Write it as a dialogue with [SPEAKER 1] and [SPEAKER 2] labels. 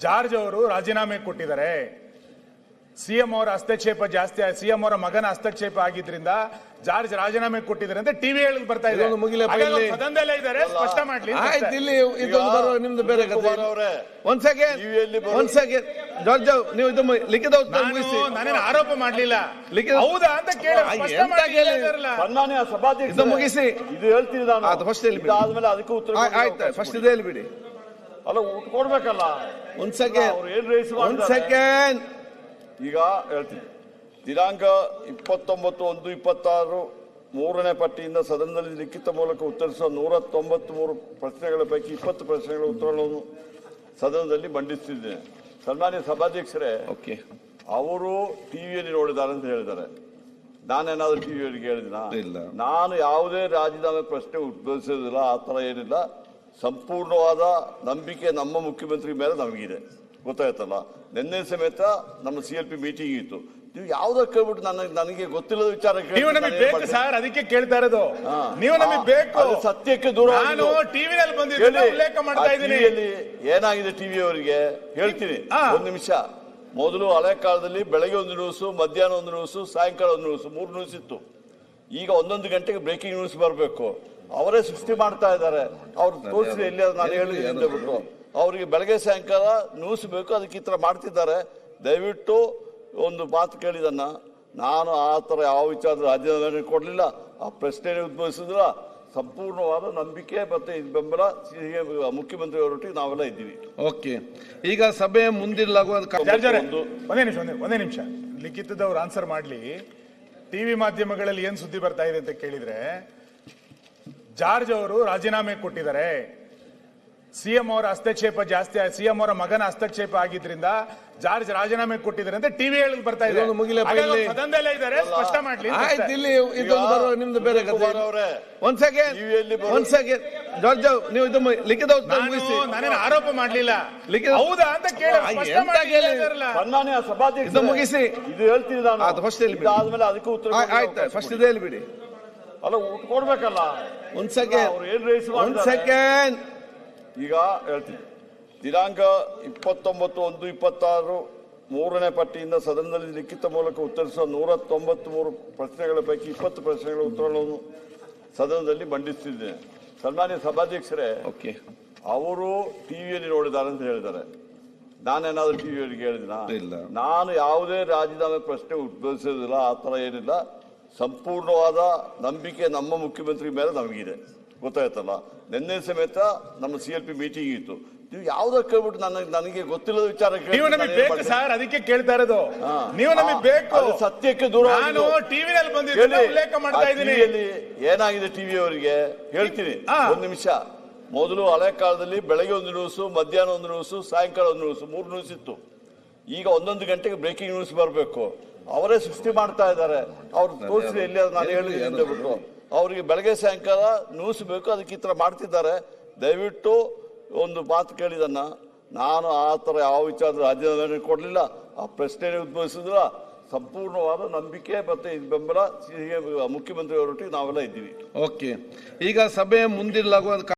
[SPEAKER 1] George ಅವರು ರಾಜೀನಾಮೆ ಕೊಟ್ಟಿದ್ದಾರೆ. ಸಿಎಂ ಅವರ ಹಸ್ತಕ್ಷೇಪ ಜಾಸ್ತಿ ಸಿಎಂ ಅವರ ಮಗನ ಹಸ್ತಕ್ಷೇಪ ಆಗಿದ್ರಿಂದ ಜಾರ್ಜ್ ರಾಜೀನಾಮೆ ಕೊಟ್ಟಿದ್ದಾರೆ ಅಂತ ಟಿವಿ ಹೇಳಿ ಬರ್ತಾ ಇದೆ. ಸದನದಲ್ಲೇ ಇದ್ದಾರೆ ಸ್ಪಷ್ಟ ಮಾಡ್ಲಿ
[SPEAKER 2] ಇಲ್ಲಿ ಇದೊಂದು ನಿಮ್ದು ಬೇರೆ ಒಂದ್ ಸೆಕೆಂಡ್ ಒಂದ್ ಸೆಕೆಂಡ್ ಜಾರ್ಜ್ ನೀವು ಇದು ಲಿಖಿತ ಉತ್ತರ
[SPEAKER 1] ನಾನು
[SPEAKER 2] ಮುಗಿಸಿ.
[SPEAKER 1] ನಾನೇನು ಆರೋಪ ಮಾಡ್ಲಿಲ್ಲ.
[SPEAKER 2] ಲಿಖಿತ-
[SPEAKER 1] ಹೌದಾ ಅಂತ ಕೇಳಿ?
[SPEAKER 3] ಸಭಾಧ್ಯಕ್ಷ
[SPEAKER 2] ಮುಗಿಸಿ.
[SPEAKER 3] ಇದು ಹೇಳ್ತೀನಿ ನಾನು.
[SPEAKER 2] ಫಸ್ಟ್
[SPEAKER 3] ಆದ್ಮೇಲೆ ಅದಕ್ಕೂ ಉತ್ತರ
[SPEAKER 2] ಆಯ್ತು ಫಸ್ಟ್. ಇದೆ ಹೇಳ್ಬಿಡಿ
[SPEAKER 3] ಅಲ್ಲ ಊಟ ಕೊಡ್ಬೇಕಲ್ಲ.
[SPEAKER 2] ಒಂದ್ ಸೆಕೆಂಡ್
[SPEAKER 3] ಅವ್ರು ಏನ್ ರೈಸ್
[SPEAKER 2] ಒಂದ್ ಸೆಕೆಂಡ್
[SPEAKER 3] ಈಗ ಹೇಳ್ತೀನಿ. ದಿನಾಂಕ ಇಪ್ಪತ್ತೊಂಬತ್ತು ಒಂದು ಇಪ್ಪತ್ತಾರು ಮೂರನೇ ಪಟ್ಟಿಯಿಂದ ಸದನದಲ್ಲಿ ಲಿಖಿತ ಮೂಲಕ ಉತ್ತರಿಸುವ ನೂರ ತೊಂಬತ್ತ್ ಮೂರು ಪ್ರಶ್ನೆಗಳ ಪೈಕಿ ಇಪ್ಪತ್ತು ಪ್ರಶ್ನೆಗಳ ಉತ್ತರಗಳನ್ನು ಸದನದಲ್ಲಿ ಮಂಡಿಸ್ತಿದ್ದೇನೆ. ಸನ್ಮಾನ್ಯ ಸಭಾಧ್ಯಕ್ಷರೇ
[SPEAKER 2] ಓಕೆ
[SPEAKER 3] ಅವರು ಟಿವಿಯಲ್ಲಿ ನೋಡಿದ್ದಾರೆ ಅಂತ ಹೇಳಿದ್ದಾರೆ. ನಾನೇನಾದ್ರೂ ಟಿವಿಯಲ್ಲಿ ಹೇಳಿದಿನ
[SPEAKER 2] ಇಲ್ಲ.
[SPEAKER 3] ನಾನು ಯಾವುದೇ ರಾಜೀನಾಮೆ ಪ್ರಶ್ನೆ ಉದ್ಭವಿಸೋದಿಲ್ಲ ಆ ಥರ ಏನಿಲ್ಲ. ಸಂಪೂರ್ಣವಾದ ನಂಬಿಕೆ ನಮ್ಮ ಮುಖ್ಯಮಂತ್ರಿ ಮೇಲೆ ನಮಗಿದೆ. ಗೊತ್ತಾಯ್ತಲ್ಲ? ನಿನ್ನೆ ಸಮೇತ ನಮ್ಮ ಸಿ ಎಲ್ ಪಿ ಮೀಟಿಂಗ್ ಇತ್ತು. ನೀವು ಯಾವ್ದಕ್ಕೆ ಕೇಳ್ಬಿಟ್ಟು ನನಗೆ ನನಗೆ ಗೊತ್ತಿಲ್ಲದ ವಿಚಾರ
[SPEAKER 1] ನೀವು ನಮಗೆ ಬೇಕು ಸರ್ ಅದಕ್ಕೆ ಕೇಳ್ತಾ ಇರೋದು. ನೀವು ನಮಗೆ ಬೇಕು.
[SPEAKER 3] ಸತ್ಯಕ್ಕೆ ದೂರ
[SPEAKER 1] ನಾನು ಟಿವಿನಲ್ಲಿ ಬಂದಿದ್ದೀನಿ ಉಲ್ಲೇಖ ಮಾಡ್ತಾ ಇದ್ದೀನಿ.
[SPEAKER 3] ಏನಾಗಿದೆ ಟಿವಿ ಅವರಿಗೆ ಹೇಳ್ತೀನಿ. ಒಂದು ನಿಮಿಷ. ಮೊದಲು ಹಳೆ ಕಾಲದಲ್ಲಿ ಬೆಳಗ್ಗೆ ಒಂದು ನ್ಯೂಸು ಮಧ್ಯಾಹ್ನ ಒಂದು ನ್ಯೂಸು ಸಾಯಂಕಾಲ ಒಂದು ನ್ಯೂಸು ಮೂರು ನ್ಯೂಸ್ ಇತ್ತು. ಈಗ ಒಂದೊಂದು ಗಂಟೆಗೆ ಬ್ರೇಕಿಂಗ್ ನ್ಯೂಸ್ ಬರಬೇಕು. ಅವರೇ ಸೃಷ್ಟಿ ಮಾಡ್ತಾ ಇದ್ದಾರೆ. ಅವ್ರು ತೋರಿಸಿ ಎಲ್ಲಿ ನಾನು ಹೇಳಿದ್ದೀನಿ ಅಂತ ಬಿಟ್ಟು. ಅವರಿಗೆ ಬೆಳಗ್ಗೆ ಸಾಯಂಕಾಲ ನ್ಯೂಸ್ ಬೇಕು ಅದಕ್ಕೆ ಈ ಥರ ಮಾಡ್ತಿದ್ದಾರೆ. ದಯವಿಟ್ಟು ಒಂದು ಮಾತು ಕೇಳಿದನ್ನ ನಾನು ಆ ಥರ ಯಾವ ವಿಚಾರದ ರಾಜೀನಾಮೆ ಕೊಡಲಿಲ್ಲ ಆ ಪ್ರಶ್ನೆ ಉದ್ಭವಿಸಿದ್ರ ಸಂಪೂರ್ಣವಾದ ನಂಬಿಕೆ ಮತ್ತೆ ಇದು ಬೆಂಬಲ ಮುಖ್ಯಮಂತ್ರಿಯವರೊಟ್ಟಿಗೆ ಮುಖ್ಯಮಂತ್ರಿ ಅವರೊಟ್ಟಿಗೆ ನಾವೆಲ್ಲ ಇದ್ದೀವಿ.
[SPEAKER 2] ಓಕೆ. ಈಗ ಸಭೆ
[SPEAKER 1] ಮುಂದಿಲ್ಲ
[SPEAKER 3] ಒಂದು-
[SPEAKER 1] ಒಂದೇ ನಿಮಿಷ ಒಂದೇ ಒಂದೇ ನಿಮಿಷ. ಲಿಖಿತದವ್ರು ಆನ್ಸರ್ ಮಾಡ್ಲಿ. ಟಿವಿ ಮಾಧ್ಯಮಗಳಲ್ಲಿ ಏನ್ ಸುದ್ದಿ ಬರ್ತಾ ಇದೆ ಅಂತ ಕೇಳಿದ್ರೆ ಜಾರ್ಜ್ ಅವರು ರಾಜೀನಾಮೆ ಕೊಟ್ಟಿದ್ದಾರೆ. ಸಿಎಂ ಅವರ ಹಸ್ತಕ್ಷೇಪ ಜಾಸ್ತಿ ಸಿಎಂ ಅವರ ಮಗನ ಹಸ್ತಕ್ಷೇಪ ಆಗಿದ್ರಿಂದ ಜಾರ್ಜ್ ರಾಜೀನಾಮೆ ಕೊಟ್ಟಿದ್ದಾರೆ ಅಂತ ಟಿವಿ ಹೇಳಿ ಬರ್ತಾ ಇದೆ. ಸದನದಲ್ಲೇ ಇದ್ದಾರೆ. ಸ್ಪಷ್ಟ ಮಾಡ್ಲಿ
[SPEAKER 2] ಆಯ್ತು ಇಲ್ಲಿ ಇದೊಂದು ನಿಮ್ದು ಬೇರೆ ಒಂದ್ ಸೆಕೆಂಡ್ ಒಂದ್ ಸೆಕೆಂಡ್ ಜಾರ್ಜ್ ನೀವು ಇದು ಲಿಖಿತ ಉತ್ತರ
[SPEAKER 1] ನಾನು
[SPEAKER 2] ಮುಗಿಸಿ.
[SPEAKER 1] ನಾನೇನು ಆರೋಪ ಮಾಡ್ಲಿಲ್ಲ.
[SPEAKER 2] ಲಿಖಿತ-
[SPEAKER 1] ಹೌದಾ ಅಂತ ಕೇಳಿ
[SPEAKER 3] ಸಭಾಧ್ಯಕ್ಷ
[SPEAKER 2] ಇದು ಮುಗಿಸಿ.
[SPEAKER 3] ಇದು ಹೇಳ್ತೀನಿ ನಾನು.
[SPEAKER 2] ಫಸ್ಟ್ ಹೇಳ್ಬಿಡಿ.
[SPEAKER 3] ಇದಾದ್ಮೇಲೆ ಅದಕ್ಕೂ ಉತ್ತರ
[SPEAKER 2] ಆಯ್ತು ಫಸ್ಟ್ ಇದು ಹೇಳ್ಬಿಡಿ.
[SPEAKER 3] ಅಲ್ಲ ಊಟ ಕೊಡ್ಬೇಕಲ್ಲ.
[SPEAKER 2] ಒಂದ್ ಸೆಕೆಂಡ್
[SPEAKER 3] ಅವ್ರು ಏನ್ ರೈಸ್
[SPEAKER 2] ಒಂದ್? ಸೆಕೆಂಡ್
[SPEAKER 3] ಈಗ ಹೇಳ್ತೀನಿ. ದಿನಾಂಕ ಇಪ್ಪತ್ತೊಂಬತ್ತು ಒಂದು ಇಪ್ಪತ್ತಾರು ಮೂರನೇ ಪಟ್ಟಿಯಿಂದ ಸದನದಲ್ಲಿ ಲಿಖಿತ ಮೂಲಕ ಉತ್ತರಿಸುವ ನೂರ ತೊಂಬತ್ತು ಮೂರು ಪ್ರಶ್ನೆಗಳ ಪೈಕಿ ಇಪ್ಪತ್ತು ಪ್ರಶ್ನೆಗಳ ಉತ್ತರಗಳನ್ನು ಸದನದಲ್ಲಿ ಮಂಡಿಸ್ತಿದ್ದೇನೆ. ಸನ್ಮಾನ್ಯ ಸಭಾಧ್ಯಕ್ಷರೇ
[SPEAKER 2] ಓಕೆ.
[SPEAKER 3] ಅವರು ಟಿವಿಯಲ್ಲಿ ನೋಡಿದ್ದಾರೆ ಅಂತ ಹೇಳಿದ್ದಾರೆ. ನಾನೇನಾದ್ರೂ ಟಿವಿಯಲ್ಲಿ ಹೇಳಿದಿನ?
[SPEAKER 2] ಇಲ್ಲ.
[SPEAKER 3] ನಾನು ಯಾವುದೇ ರಾಜೀನಾಮೆ ಪ್ರಶ್ನೆ ಉದ್ಭವಿಸೋದಿಲ್ಲ ಆ ಥರ ಏನಿಲ್ಲ. ಸಂಪೂರ್ಣವಾದ ನಂಬಿಕೆ ನಮ್ಮ ಮುಖ್ಯಮಂತ್ರಿ ಮೇಲೆ ನಮಗಿದೆ. ಗೊತ್ತಾಯ್ತಲ್ಲ? ನಿನ್ನೆ ಸಮೇತ ನಮ್ಮ ಸಿ ಎಲ್ ಪಿ ಮೀಟಿಂಗ್ ಇತ್ತು. ನೀವು ಯಾವ್ದಕ್ಕೆ ಕೇಳ್ಬಿಟ್ಟು ನನಗೆ ನನಗೆ ಗೊತ್ತಿಲ್ಲದ ವಿಚಾರ
[SPEAKER 1] ನೀವು ನಮಗೆ ಬೇಕು? ಸರ್ ಅದಕ್ಕೆ ಕೇಳ್ತಾ ಇರೋದು. ನೀವು ನಮಗೆ ಬೇಕು.
[SPEAKER 3] ಸತ್ಯಕ್ಕೆ ದೂರ
[SPEAKER 1] ನಾನು ಟಿವಿನಲ್ಲಿ ಬಂದಿದ್ದ
[SPEAKER 3] ಹೇಳಿ.
[SPEAKER 1] ಉಲ್ಲೇಖ ಮಾಡ್ತಾ ಇದ್ದೀನಿ.
[SPEAKER 3] ಏನಾಗಿದೆ ಟಿವಿ ಅವರಿಗೆ? ಹೇಳ್ತೀನಿ. ಒಂದು ನಿಮಿಷ. ಮೊದಲು ಹಳೆ ಕಾಲದಲ್ಲಿ ಬೆಳಗ್ಗೆ ಒಂದು ನ್ಯೂಸು ಮಧ್ಯಾಹ್ನ ಒಂದು ನ್ಯೂಸು ಸಾಯಂಕಾಲ ಒಂದು ನ್ಯೂಸ್ ಮೂರು ನ್ಯೂಸ್ ಇತ್ತು. ಈಗ ಒಂದೊಂದು ಗಂಟೆಗೆ ಬ್ರೇಕಿಂಗ್ ನ್ಯೂಸ್ ಬರಬೇಕು. ಅವರೇ ಸೃಷ್ಟಿ ಮಾಡ್ತಾ ಇದ್ದಾರೆ. ಅವ್ರು ತೋರಿಸಿ ಎಲ್ಲಿ ನಾನು ಹೇಳಿದ್ದೀನಿ ಅಂತ ಬಿಟ್ಟು ಅವರಿಗೆ ಬೆಳಗ್ಗೆ ಸಾಯಂಕಾಲ ನ್ಯೂಸ್ ಬೇಕು, ಅದಕ್ಕೆ ಈ ಥರ ಮಾಡ್ತಿದ್ದಾರೆ. ದಯವಿಟ್ಟು ಒಂದು ಮಾತು ಕೇಳಿದನ್ನು ನಾನು ಆ ಥರ ಯಾವ ವಿಚಾರ ರಾಜೀನಾಮೆ ಕೊಡಲಿಲ್ಲ. ಆ ಪ್ರಶ್ನೆ ಉದ್ಭವಿಸಿದ್ರ ಸಂಪೂರ್ಣವಾದ ನಂಬಿಕೆ ಮತ್ತು ಇದು ಬೆಂಬಲ. ಮುಖ್ಯಮಂತ್ರಿಯವರೊಟ್ಟಿಗೆ ನಾವೆಲ್ಲ ಇದ್ದೀವಿ.
[SPEAKER 2] ಓಕೆ. ಈಗ ಸಭೆ ಮುಂದಿಡಲಾಗುವ